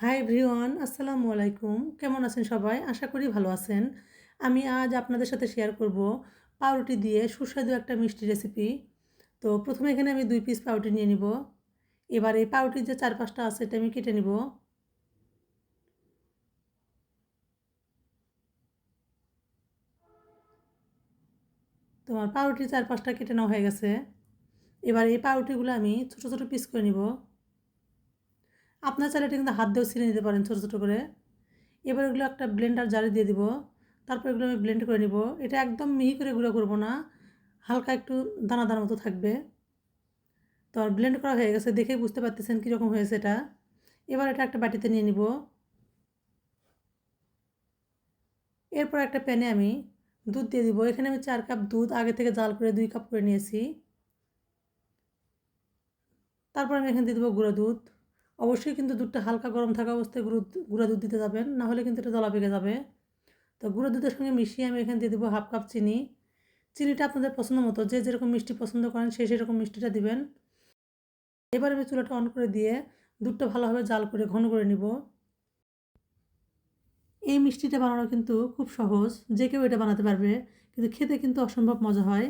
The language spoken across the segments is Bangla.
হাই এভরিওয়ান আসসালামু আলাইকুম। কেমন আছেন সবাই? আশা করি ভালো আছেন। আমি আজ আপনাদের সাথে শেয়ার করব পাউরুটি দিয়ে সুস্বাদু একটা মিষ্টি রেসিপি তো প্রথমে এখানে আমি দুই পিস পাউরুটি নিয়ে নিব। এবার এই পাউরুটির যে চার পাঁচটা আছে এটা আমি কেটে নিব। তোমার পাউরুটি চার পাঁচটা কেটে নেওয়া হয়ে গেছে। এবার এই পাউরুটিগুলো আমি ছোটো ছোটো পিস করে নিব। আপনার চাইলে এটা কিন্তু হাত দিয়েও ছিঁড়ে নিতে পারেন ছোটো ছোটো করে। এবার এগুলো একটা ব্লেন্ডার জারে দিয়ে দিব। তারপর এগুলো আমি ব্লেন্ড করে নিব। এটা একদম মিহি করে গুঁড়ো করব না। হালকা একটু দানা দানা মতো থাকবে। তো আর ব্লেন্ড করা হয়ে গেছে। দেখেই বুঝতে পারতেছেন কীরকম হয়েছে এটা। এবার এটা একটা বাটিতে নিয়ে নিব। এরপর একটা প্যানে আমি দুধ দিয়ে দিব। এখানে আমি চার কাপ দুধ আগে থেকে জাল করে দুই কাপ করে নিয়েছি। তারপর আমি এখানে দিয়ে দেবো গুঁড়ো দুধ। অবশ্যই কিন্তু দুধটা হালকা গরম থাকা অবস্থায় গুঁড়ো গুঁড়া দুধ দিতে যাবেন, না হলে কিন্তু এটা দলা পেকে যাবে। তো গুঁড়ো দুধের সঙ্গে মিশিয়ে আমি এখানে দিয়ে দেবো হাফ কাপ চিনি। চিনিটা আপনাদের পছন্দ মতো, যে যেরকম মিষ্টি পছন্দ করেন সেই সেরকম মিষ্টিটা দিবেন। এবার আমি চুলাটা অন করে দিয়ে দুধটা ভালোভাবে জাল করে ঘন করে নিব। এই মিষ্টিটা বানানো কিন্তু খুব সহজ, যে কেউ এটা বানাতে পারবে, কিন্তু খেতে কিন্তু অসম্ভব মজা হয়।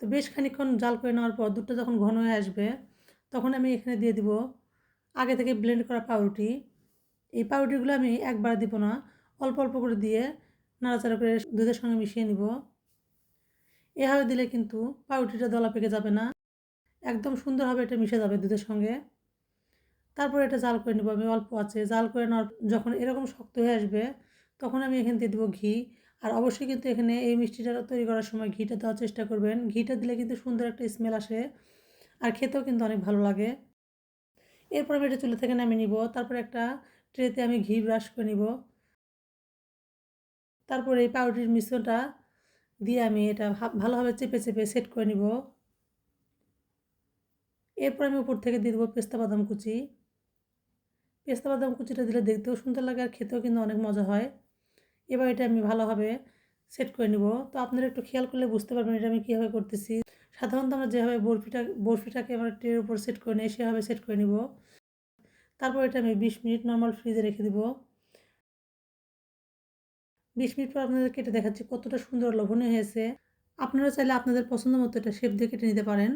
তো বেশ খানিক্ষণ জাল করে নেওয়ার পর দুধটা যখন ঘন হয়ে আসবে, তখন আমি এখানে দিয়ে দিব আগে থেকে ব্লেন্ড করা পাউরুটি। এই পাউরুটিগুলো আমি একবার দিব না, অল্প অল্প করে দিয়ে নাড়াচাড়া করে দুধের সঙ্গে মিশিয়ে নিব। এভাবে দিলে কিন্তু পাউরুটিটা দলা পেকে যাবে না, একদম সুন্দরভাবে এটা মিশে যাবে দুধের সঙ্গে। তারপর এটা জাল করে নেব আমি অল্প আছে। জাল করে নেওয়ার যখন এরকম শক্ত হয়ে আসবে, তখন আমি এখানে দিয়ে দেবো ঘি। আর অবশ্যই কিন্তু এখানে এই মিষ্টিটা তৈরি করার সময় ঘিটা দেওয়ার চেষ্টা করবেন। ঘিটা দিলে কিন্তু সুন্দর একটা স্মেল আসে আর খেতেও কিন্তু অনেক ভালো লাগে। এরপর আমি এটা চুলে থেকে নামিয়ে নিব। তারপর একটা ট্রেতে আমি ঘি ব্রাশ করে নিব। তারপর এই পাউরুটির মিশ্রণটা দিয়ে আমি এটা ভালোভাবে চেপে চেপে সেট করে নিব। এরপর আমি উপর থেকে দিয়ে দেবো পেস্তা বাদাম কুচি। পেস্তা বাদাম কুচিটা দিলে দেখতেও সুন্দর লাগে আর খেতেও কিন্তু অনেক মজা হয়। এবার এটা আমি ভালোভাবে সেট করে নিব। তো আপনারা একটু খেয়াল করলে বুঝতে পারবেন এটা আমি কীভাবে করতেছি। সাধারণত আমরা যেভাবে বরফিটা, বরফিটাকে আমরা ট্রের উপর সেট করে নিই, সেভাবে সেট করে নিব। তারপর এটা আমি বিশ মিনিট নর্মাল ফ্রিজে রেখে দিব। বিশ মিনিট পর আপনাদের কেটে দেখাচ্ছি কতটা সুন্দর লোভনীয় হয়েছে। আপনারা চাইলে আপনাদের পছন্দ মতো এটা শেপ দিয়ে কেটে নিতে পারেন।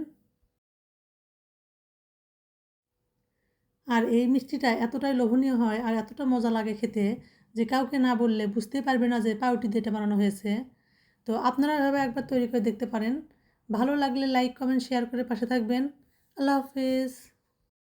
আর এই মিষ্টিটা এতটাই লোভনীয় হয় আর এতটা মজা লাগে খেতে যে কাউকে না বললে বুঝতে পারবে না যে পাউটি দিয়ে বানানো হয়েছে। তো আপনারা এভাবে একবার তৈরি করে দেখতে পারেন। ভালো লাগলে লাইক কমেন্ট শেয়ার করে পাশে থাকবেন। আল্লাহ হাফেজ।